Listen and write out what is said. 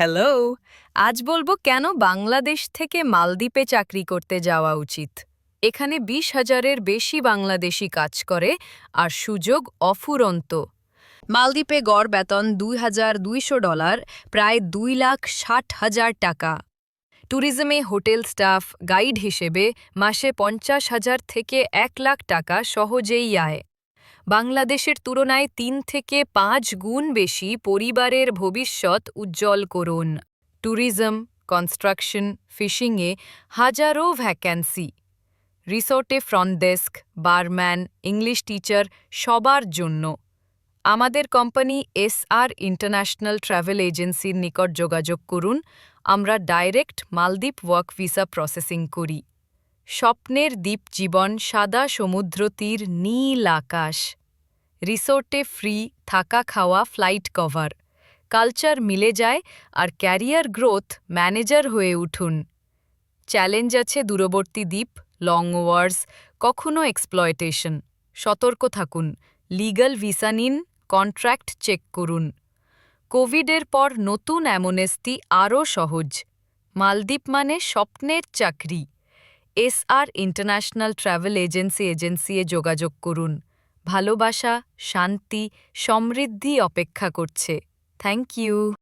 Hello, আজ বলব কেন বাংলাদেশ থেকে মালদ্বীপে চাকরি করতে যাওয়া উচিত? এখানে বিশ হাজারের বেশি বাংলাদেশি কাজ করে আর সুযোগ অফুরন্ত। মালদ্বীপে গড় বেতন দুই হাজার দুইশো ডলার, প্রায় দুই লাখ ষাট হাজার টাকা। ট্যুরিজমে হোটেল স্টাফ, গাইড হিসেবে মাসে পঞ্চাশ হাজার থেকে এক লাখ টাকা সহজেই আয়। বাংলাদেশের তুলনায় তিন থেকে পাঁচ গুণ বেশি পরিবারের ভবিষ্যৎ উজ্জ্বল করুন। ট্যুরিজম, কনস্ট্রাকশন, ফিশিংয়ে হাজারো ভ্যাকেন্সি। রিসোর্টে front desk, barman, English teacher সবার জন্য। আমাদের কোম্পানি এসআর ইন্টারন্যাশনাল ট্রাভেল এজেন্সির নিকট যোগাযোগ করুন। আমরা ডাইরেক্ট মালদ্বীপ ওয়ার্ক ভিসা প্রসেসিং করি। স্বপ্নের দ্বীপ জীবন সাদা সমুদ্র তীর নীল আকাশ। রিসোর্টে ফ্রি, থাকা খাওয়া, ফ্লাইট কভার। কালচার মিলে যায় আর ক্যারিয়ার গ্রোথ ম্যানেজার হয়ে উঠুন। চ্যালেঞ্জ আছে দূরবর্তী দ্বীপ লং ওয়ার্স কখনো এক্সপ্লয়টেশন সতর্ক থাকুন লিগ্যাল ভিসা নিন কন্ট্রাক্ট চেক করুন। কোভিডের পর নতুন অ্যামোনেস্তি আরও সহজ। মালদ্বীপ মানে স্বপ্নের চাকরি। এসআর ইন্টারন্যাশনাল ট্র্যাভেল এজেন্সি এজেন্সিয়ে যোগাযোগ করুন। ভালোবাসা শান্তি সমৃদ্ধি অপেক্ষা করছে। Thank you.